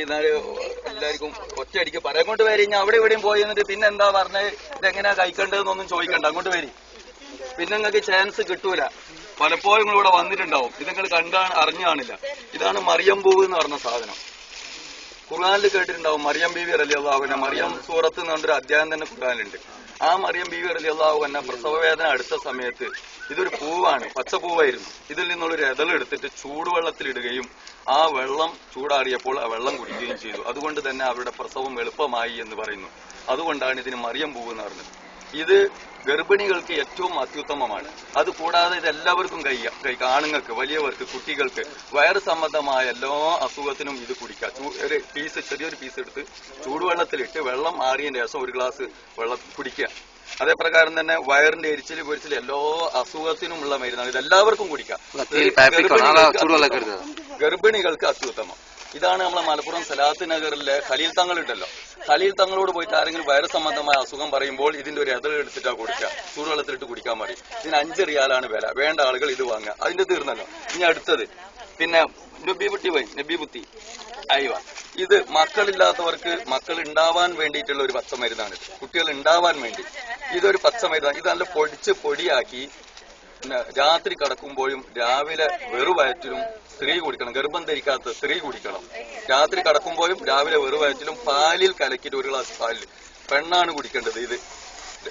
എന്നാൽ എല്ലാവർക്കും ഒറ്റയടിക്ക് പറയാം. അങ്ങോട്ട് വരി ഞാൻ അവിടെ ഇവിടെയും പോയി എന്നിട്ട് പിന്നെ എന്താ പറഞ്ഞത് ഇതെങ്ങനെയാ കഴിക്കേണ്ടതെന്നൊന്നും ചോദിക്കണ്ട. അങ്ങോട്ട് വരി. പിന്നെ നിങ്ങൾക്ക് ചാൻസ് കിട്ടൂല. പലപ്പോഴും നിങ്ങൾ ഇവിടെ വന്നിട്ടുണ്ടാവും. ഇത് നിങ്ങൾ കണ്ടാണ് അറിഞ്ഞു കാണില്ല ഇതാണ് മറിയം പൂവ് എന്ന് പറഞ്ഞ സാധനം. ഖുർആാനിൽ കേട്ടിട്ടുണ്ടാവും മറിയം ബീവി അലി അള്ളാഹുവിനെ മറിയം സൂറത്ത് എന്ന് പറഞ്ഞൊരു അധ്യായം തന്നെ ഖുർആാനിലുണ്ട്. ആ മറിയം ബീവി അലി അള്ളാഹു പ്രസവവേദന അടുത്ത സമയത്ത് ഇതൊരു പൂവാണ്. പച്ച പൂവായിരുന്നു ഇതിൽ നിന്നുള്ളൊരു എതളെടുത്തിട്ട് ചൂടുവെള്ളത്തിലിടുകയും ആ വെള്ളം ചൂടാറിയപ്പോൾ ആ വെള്ളം കുടിക്കുകയും ചെയ്തു. അതുകൊണ്ട് തന്നെ അവരുടെ പ്രസവം എളുപ്പമായി എന്ന് പറയുന്നു. അതുകൊണ്ടാണ് ഇതിന് മറിയം പോകുന്ന പറഞ്ഞത്. ഇത് ഗർഭിണികൾക്ക് ഏറ്റവും അത്യുത്തമമാണ്. അത് കൂടാതെ ഇത് എല്ലാവർക്കും കഴിയാം കഴിക്കാം ആണുങ്ങൾക്ക് വലിയവർക്ക് കുട്ടികൾക്ക് വയറ് സംബന്ധമായ എല്ലാ അസുഖത്തിനും ഇത് കുടിക്കാം. ഒരു പീസ് ചെറിയൊരു പീസ് എടുത്ത് ചൂടുവെള്ളത്തിലിട്ട് വെള്ളം ആറിയതിന് ശേഷം ഒരു ഗ്ലാസ് വെള്ളം കുടിക്കുക. അതേപ്രകാരം തന്നെ വയറിന്റെ എരിച്ചിൽ പൊരിച്ചിൽ എല്ലാ അസുഖത്തിനുമുള്ള മരുന്നാണ്. ഇത് എല്ലാവർക്കും കുടിക്കാം ഗർഭിണികൾക്ക് അത്യുത്തമം. ഇതാണ് നമ്മളെ മലപ്പുറം സലാത്ത് നഗറിലെ ഖലീൽ തങ്ങൾ ഉണ്ടല്ലോ ഖലീൽ തങ്ങളോട് പോയിട്ട് ആരെങ്കിലും വയറ് സംബന്ധമായ അസുഖം പറയുമ്പോൾ ഇതിന്റെ ഒരു എതിർ എടുത്തിട്ടാ കുടിക്കുക ചൂടുവെള്ളത്തിലിട്ട് കുടിക്കാൻ മതി ഇതിന് അഞ്ച് റിയാലാണ് വില. വേണ്ട ആളുകൾ ഇത് വാങ്ങുക. അതിന്റെ തീർന്നല്ലോ. ഇനി അടുത്തത്. പിന്നെ നബിബുട്ടി വൈ നബിബുത്തി അയവ ഇത് മക്കളില്ലാത്തവർക്ക് മക്കൾ ഉണ്ടാവാൻ വേണ്ടിയിട്ടുള്ള ഒരു പച്ചമരുന്നാണ് കുട്ടികൾ ഉണ്ടാവാൻ വേണ്ടി. ഇതൊരു പച്ചമരുന്നാണ്. ഇത് നല്ല പൊടിച്ച് പൊടിയാക്കി പിന്നെ രാത്രി കടക്കുമ്പോഴും രാവിലെ വെറുവയറ്റിലും സ്ത്രീ കുടിക്കണം ഗർഭം ധരിക്കാത്ത സ്ത്രീ കുടിക്കണം. രാത്രി കടക്കുമ്പോഴും രാവിലെ വെറുവയറ്റിലും പാലിൽ കലക്കിയിട്ട് ഒരു ഗ്ലാസ് പാലിൽ പെണ്ണാണ് കുടിക്കേണ്ടത് ഇത്.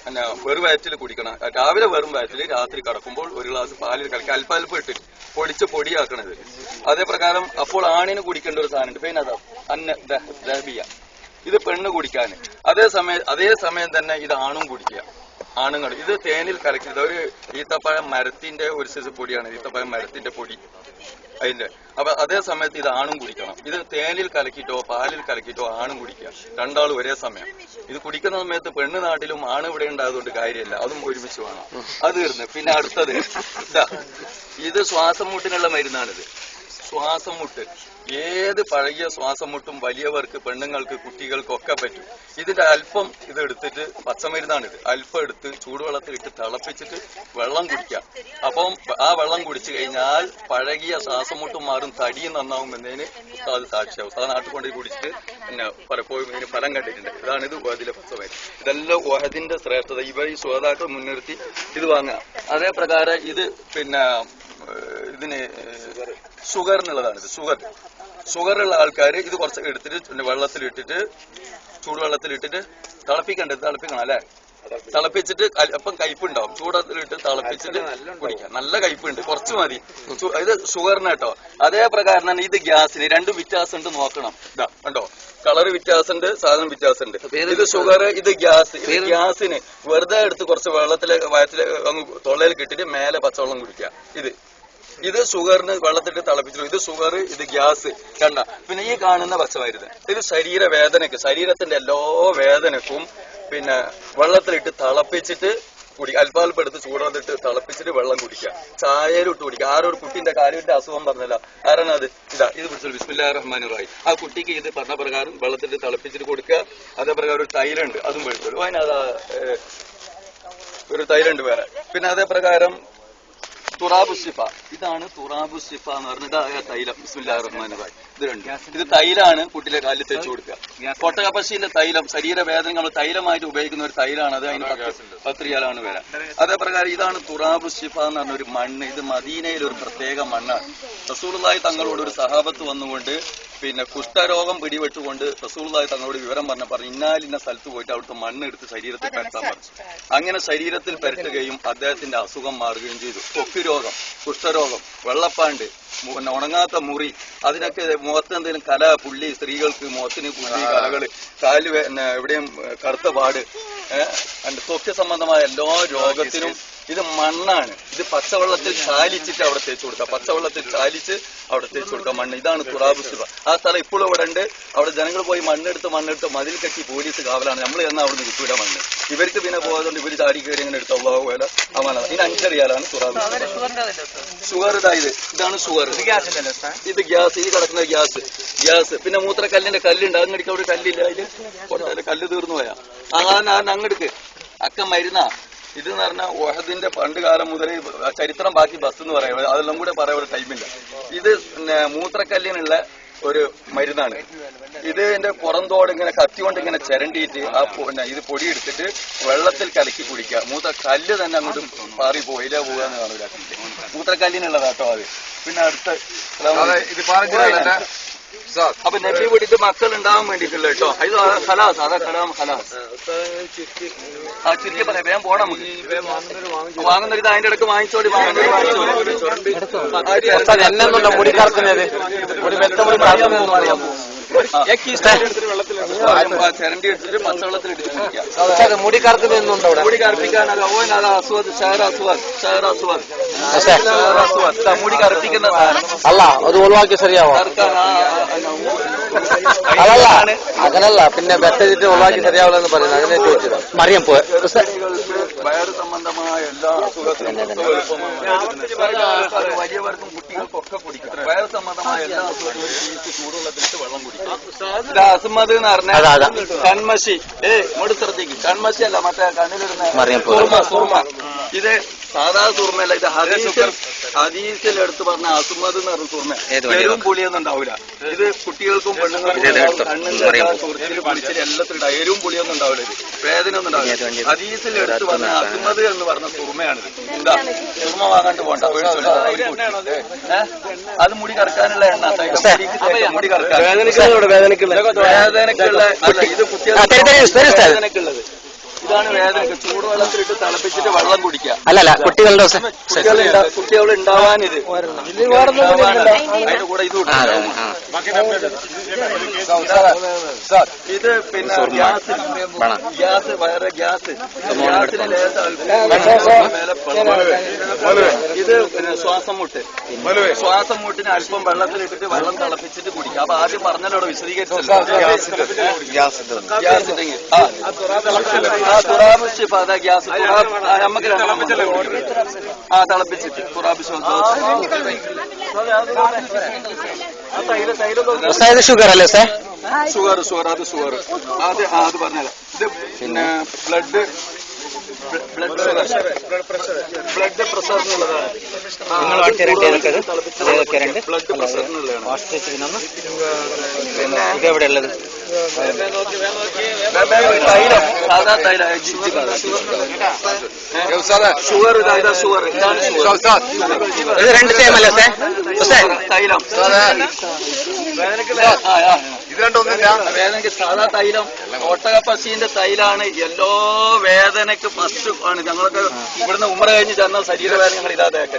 പിന്നെ വെറുവയറ്റിൽ കുടിക്കണം. രാവിലെ വെറും വയറ്റിൽ രാത്രി കടക്കുമ്പോൾ ഒരു ഗ്ലാസ് പാലിൽ കലക്കി അല്പാൽപ്പ് ഇട്ട് പൊടിച്ച് പൊടിയാക്കണത്. അതേ പ്രകാരം അപ്പോൾ ആണിന് കുടിക്കേണ്ട ഒരു സാധനമുണ്ട്. പിന്നെ അതാ അന്ന ദഹ- ദഹബിയ. ഇത് പെണ്ണ് കുടിക്കാൻ. അതേ സമയം അതേ സമയം തന്നെ ഇത് ആണും കുടിക്കുക. ആണുങ്ങൾ ഇത് തേനിൽ കലക്കിയത്. ഒരു ഈത്തപ്പഴം മരത്തിന്റെ ഒരു സൈസ് പൊടിയാണ്. ഈത്തപ്പഴം മരത്തിന്റെ പൊടി. അതിന്റെ. അപ്പൊ അതേ സമയത്ത് ഇത് ആണും കുടിക്കണം. ഇത് തേനിൽ കലക്കിയിട്ടോ പാലിൽ കലക്കിയിട്ടോ ആണും കുടിക്കുക. രണ്ടാളും ഒരേ സമയം. ഇത് കുടിക്കുന്ന സമയത്ത് പെണ്ണ് നാട്ടിലും ആണ് ഇവിടെ ഉണ്ടായതുകൊണ്ട് കാര്യമല്ല. അതും ഒരുമിച്ച് വേണം. അത് തീർന്ന്. പിന്നെ അടുത്തത്. ഇത് ശ്വാസം മുട്ടിനുള്ള മരുന്നാണിത്. ശ്വാസം മുട്ട് ഏത് പഴകിയ ശ്വാസം മുട്ടും വലിയവർക്ക് പെണ്ണുങ്ങൾക്ക് കുട്ടികൾക്കൊക്കെ പറ്റും. ഇതിന്റെ അല്പം ഇത് എടുത്തിട്ട് പച്ചമരുന്നാണിത്. അല്പം എടുത്ത് ചൂടുവെള്ളത്തിൽ ഇട്ട് തിളപ്പിച്ചിട്ട് വെള്ളം കുടിക്കാം അപ്പം ആ വെള്ളം കുടിച്ചു കഴിഞ്ഞാൽ പഴകിയ ശ്വാസം മുട്ടും മാറും തടിയും നന്നാവും എന്നതിന് ഉസ്താദ് സാക്ഷിയാവും ഉസ്താദ് നാട്ടിൽ കൊണ്ടുപോയി കുടിച്ചിട്ട് പിന്നെ പലപ്പോഴും ഇതിന് ഫലം കണ്ടിട്ടുണ്ട്. ഇതാണ് ഇത് ഓഹദിലെ പച്ചമരുന്ന്. ഇതെല്ലാം ഓഹദിന്റെ ശ്രേഷ്ഠത. ഇവ ഈ ശ്രോതാക്കൾ മുൻനിർത്തി ഇത് വാങ്ങുക. അതേ പ്രകാരം ഇത് പിന്നെ ഇതിന് ഷുഗർ എന്നുള്ളതാണ് ഇത്. ഷുഗർ ഷുഗർ ഉള്ള ആൾക്കാർ ഇത് കുറച്ച് എടുത്തിട്ട് വെള്ളത്തിലിട്ടിട്ട് ചൂടുവെള്ളത്തിലിട്ടിട്ട് തിളപ്പിക്കണ്ടത് തിളപ്പിക്കണം അല്ലേ? തിളപ്പിച്ചിട്ട് അപ്പം കയ്പുണ്ടാവും. ചൂടത്തിലിട്ട് തിളപ്പിച്ചിട്ട് കുടിക്കാം. നല്ല കയ്പുണ്ട്. കുറച്ച് മതി. ഇത് ഷുഗറിന് കേട്ടോ. അതേ പ്രകാരം തന്നെ ഇത് ഗ്യാസിന് രണ്ടും വ്യത്യാസം ഉണ്ട് നോക്കണം. ഇതാ കണ്ടോ? കളർ വ്യത്യാസമുണ്ട് സാധനം വ്യത്യാസമുണ്ട്. ഇത് ഷുഗർ ഇത് ഗ്യാസ്. ഇത് ഗ്യാസിന് വെറുതെ എടുത്ത് കുറച്ച് വെള്ളത്തിലെ വയറ്റിലെ അങ്ങ് തൊള്ളയിൽ കിട്ടിട്ട് മേലെ പച്ചവെള്ളം കുടിക്കുക. ഇത്. ഇത് ഷുഗറിന് വെള്ളത്തിട്ട് തിളപ്പിച്ചു ഇത് ഷുഗർ ഇത് ഗ്യാസ് കണ്ട പിന്നെ ഈ കാണുന്ന പച്ചമരുന്ന്. ഇത് ശരീരവേദനയ്ക്ക് ശരീരത്തിന്റെ എല്ലാ വേദനക്കും പിന്നെ വെള്ളത്തിലിട്ട് തിളപ്പിച്ചിട്ട് കുടി അല്പാൽപ്പം എടുത്ത് ചൂടാന്നിട്ട് തിളപ്പിച്ചിട്ട് വെള്ളം കുടിക്കുക. ചായയിലിട്ട് കുടിക്കുക. ആരോ ഒരു കുട്ടിന്റെ കാര്യത്തിന്റെ അസുഖം പറഞ്ഞല്ല. കാരണം അത് ഇതാ ഇത് പിടിച്ചു ബിസ്മില്ലാ റഹ്മാൻ റായി ആ കുട്ടിക്ക് ഇത് പറഞ്ഞ പ്രകാരം വെള്ളത്തിട്ട് തിളപ്പിച്ചിട്ട് കൊടുക്കുക. അതേപ്രകാരം ഒരു തൈലുണ്ട് അതും അതിനതാ ഏഹ്, ഒരു തൈലുണ്ട് വേറെ. പിന്നെ അതേ പ്രകാരം തുറാബു സിഫ ഇതാണ് തുറാബു സിഫ എന്ന് പറഞ്ഞത് തൈലം. ബിസ്മില്ലാ റഹ്മാൻ റഹീം. ഇത് രണ്ട് ഇത് തൈലാണ് കുട്ടിയിലെ കാലിൽ തെച്ചു കൊടുക്കുക. കൊട്ടകപ്പശിയിലെ തൈലം ശരീരവേദന നമ്മൾ തൈലമായിട്ട് ഉപയോഗിക്കുന്ന ഒരു തൈലാണ്. അത് അതിന് അതേപ്രകാരം വരാം. അതേ പ്രകാരം ഇതാണ് തുറാബു സിഫ എന്ന് പറഞ്ഞ ഒരു മണ്ണ്. ഇത് മദീനയിൽ ഒരു പ്രത്യേക മണ്ണാണ്. റസൂലുള്ളാഹി തങ്ങളോട് ഒരു സഹാബത്ത് വന്നുകൊണ്ട് പിന്നെ കുഷ്ഠരോഗം പിടിപെട്ടുകൊണ്ട് റസൂളായി തങ്ങളോട് വിവരം പറഞ്ഞ പറഞ്ഞു ഇന്നാലിന്ന സ്ഥലത്ത് പോയിട്ട് അവിടുത്തെ മണ്ണ് എടുത്ത് ശരീരത്തിൽ പരത്താൻ പറഞ്ഞു. അങ്ങനെ ശരീരത്തിൽ പരത്തുകയും അദ്ദേഹത്തിന്റെ അസുഖം മാറുകയും ചെയ്തു. ത്വക്ക് രോഗം കുഷ്ഠരോഗം വെള്ളപ്പാണ്ട് പിന്നെ ഉണങ്ങാത്ത മുറി അതിനൊക്കെ മുഖത്ത് എന്തെങ്കിലും കല പുള്ളി സ്ത്രീകൾക്ക് മുഖത്തിന് പുള്ളി കലകൾ കാൽ എവിടെയും കറുത്ത പാട് ഏഹ്, and സംബന്ധമായ എല്ലാ രോഗത്തിനും ഇത് മണ്ണാണ്. ഇത് പച്ചവെള്ളത്തിൽ ചാലിച്ചിട്ട് അവിടെ തേച്ച് കൊടുക്കുക. പച്ചവെള്ളത്തിൽ ചാലിച്ച് അവിടെ തേച്ച് കൊടുക്കുക മണ്ണ്. ഇതാണ് തുറാബ് ശിവ. ആ സ്ഥലം ഇപ്പോഴും ഇവിടെ ഉണ്ട്. അവിടെ ജനങ്ങൾ പോയി മണ്ണെടുത്ത് മണ്ണെടുത്ത് മതിൽ കെട്ടി പോലീസ് കാവലാണ്. നമ്മൾ ചെന്നാൽ അവിടെ നിന്ന് കിട്ടൂല മണ്ണ്. ഇവർക്ക് പിന്നെ പോയതുകൊണ്ട് ഇവർ ചാടി കയറി ഇങ്ങനെ എടുത്ത പോലെ അമാന. ഇനി അഞ്ചറിയാലാണ് തുറാബ് ഷുഗർ ഇതായത് ഇതാണ് ഷുഗർ ഇത് ഗ്യാസ് ഈ കിടക്കുന്ന ഗ്യാസ്. ഗ്യാസ്. പിന്നെ മൂത്രക്കല്ലിന്റെ കല്ലുണ്ട്. അങ്ങടിക്ക് അവിടെ കല്ലില്ല അതിൽ. കല്ല് തീർന്നു പോയാ. ആ അങ്ങടുക്ക് അക്ക മരുന്നാ. ഇത് എന്ന് പറഞ്ഞാൽ ഓഹദിന്റെ പണ്ട് കാലം മുതൽ ചരിത്രം ബാക്കി ബസ് എന്ന് പറയുന്നത് അതെല്ലാം കൂടെ പറയാൻ ഒരു ടൈമില്ല ഇത് മൂത്രക്കല്ലിനുള്ള ഒരു മരുന്നാണ്. ഇത് ഇതിന്റെ പുറന്തോട് ഇങ്ങനെ കത്തി കൊണ്ട് ഇങ്ങനെ ചിരണ്ടിയിട്ട് ആ പിന്നെ ഇത് പൊടി എടുത്തിട്ട് വെള്ളത്തിൽ കലക്കി കുടിക്കുക. മൂത്ര കല്ല് തന്നെ അങ്ങോട്ട് പാറി പോയില്ല പോകാന്ന് കാണൂല മൂത്രക്കല്ലിനുള്ളതാട്ടോ അത്. പിന്നെ അടുത്ത ഇത് പാലക്കാട് അപ്പൊ നബി വിട്ടിട്ട് മക്കൾ ഉണ്ടാവാൻ വേണ്ടിട്ടില്ല കേട്ടോ. അത് ഹലാസ് അതാ കലാം ഹലാസ് ആ ചുരുക്കി പറയാം വേഗം പോണം നമുക്ക്. വാങ്ങുന്ന ഇത് അതിന്റെ ഇടയ്ക്ക് വാങ്ങിച്ചോടി വാങ്ങുന്നൊരു വാങ്ങിച്ചോടി എന്നെന്നുള്ള മുടി കറക്കുന്നത് ഒരു വെത്ത മുടി കറക്കുന്നതെന്ന് പറയാം. ചിരണ്ടി എടുത്തിട്ട് മുടി മുടി കറുപ്പിക്കാൻ അത് ഷഹർ ഷഹർ ഷഹർ മുടി കറുപ്പിക്കുന്ന അല്ല അത് ഒഴിവാക്കി ശരിയാവോ അതല്ല അങ്ങനല്ല പിന്നെ വെട്ടതിട്ട് ഒഴിവാക്കി ശരിയാവില്ലെന്ന് പറയുന്നത് അങ്ങനെ ചോദിച്ചത് മറിയം പോ വയറ് സംബന്ധമായ എല്ലാ അസുഖത്തിനും. വലിയവർക്കും കുട്ടികൾക്കൊക്കെ കുടിക്കാം വയറ് സംബന്ധമായ എല്ലാ അസുഖങ്ങളും ചികിത്സ ചൂടുവെള്ളത്തിലിട്ട് വെള്ളം കുടിക്കും അസുമത് എന്ന്. പറഞ്ഞാൽ കൺമഷി ഏ ഇങ്ങോട്ട് ശ്രദ്ധിക്കും കൺമഷി അല്ല മറ്റേ കണ്ണിലിടുന്ന. സുർമ സുർമ ഇത് സാധാ സുർമല്ല ഇത് ഹദീസിൽ ഹദീസിൽ എടുത്ത് പറഞ്ഞ അസുമത് എന്ന് പറഞ്ഞ പുളിയൊന്നും ഉണ്ടാവില്ല ഇത് കുട്ടികൾക്കും. പെണ്ണുങ്ങൾക്കും കണ്ണും. ചൊറിച്ചിൽ പുളിച്ചിൽ എല്ലാത്തിലും ഉണ്ടാവും. പുളിയൊന്നും ഉണ്ടാവില്ല ഇത്. വേദന ഒന്നും ഉണ്ടാവില്ല. ഹദീസിൽ എടുത്ത് പറഞ്ഞ അസുമത് എന്ന് പറഞ്ഞ സുർമയാണിത് എന്താ? സുർമ വാങ്ങാണ്ട് പോണ്ട. അത് മുടി കറക്കാനുള്ള എണ്ണ. മുടി കറക്കാൻ. വേദനക്കുള്ള വേദനക്കുള്ള ഇത് കുട്ടികൾ. വേദനക്കുള്ളത് ഇതാണ് വേദന. ചൂടുവെള്ളത്തിലിട്ട് തിളപ്പിച്ചിട്ട് വെള്ളം കുടിക്കുക. അല്ലല്ല കുട്ടികളുടെ കുട്ടികൾ കുട്ടികൾ ഉണ്ടാവാൻ ഇത്. അതിന്റെ കൂടെ ഇത് ഇത് പിന്നെ ഗ്യാസ്. ഗ്യാസ് വയറ് ഗ്യാസ്. ഗ്യാസിന്. ഇത് പിന്നെ ശ്വാസം മുട്ട് ശ്വാസം മുട്ടിന് അല്പം വെള്ളത്തിലിട്ടിട്ട് വെള്ളം തിളപ്പിച്ചിട്ട് കുടിക്കുക. അപ്പൊ ആദ്യം പറഞ്ഞല്ലോ വിശദീകരിച്ചത് ഗ്യാസ് നമുക്ക് ആ തിളപ്പിച്ചിട്ട്. തുറാബ് ഉസ്താദ് ഷുഗർ അല്ലേ സാർ ഷുഗർ ഷുഗർ അത് ഷുഗർ അത് അത് പറഞ്ഞത് ഇത് പിന്നെ ബ്ലഡ് ബ്ലഡ് ബ്ലഡ് പ്രഷറിനുള്ളതാണ് നിങ്ങൾ? ബ്ലഡ് പ്രഷറിനുള്ളതാണ് ഇത് എവിടെ ഉള്ളത്? തൈലം. സാധാ തൈലം. ഷുഗർ ഇതാ ഷുഗർ ഇതാണ് ഷുഗർ ഇത് രണ്ട് സെയിം അല്ലേ സാർ തൈലം. ഇത് ആ. വേദനയ്ക്ക് സാധാ തൈലം. ഒട്ടകപ്പശീന്റെ തൈലാണ് എല്ലോ വേദനക്ക് ഫസ്റ്റ് ആണ്. ഞങ്ങളൊക്കെ ഇവിടുന്ന് ഉമ്മറ കഴിഞ്ഞ് ചെന്ന ശരീരവേദന ഞങ്ങൾ ഇതാ തേക്കൽ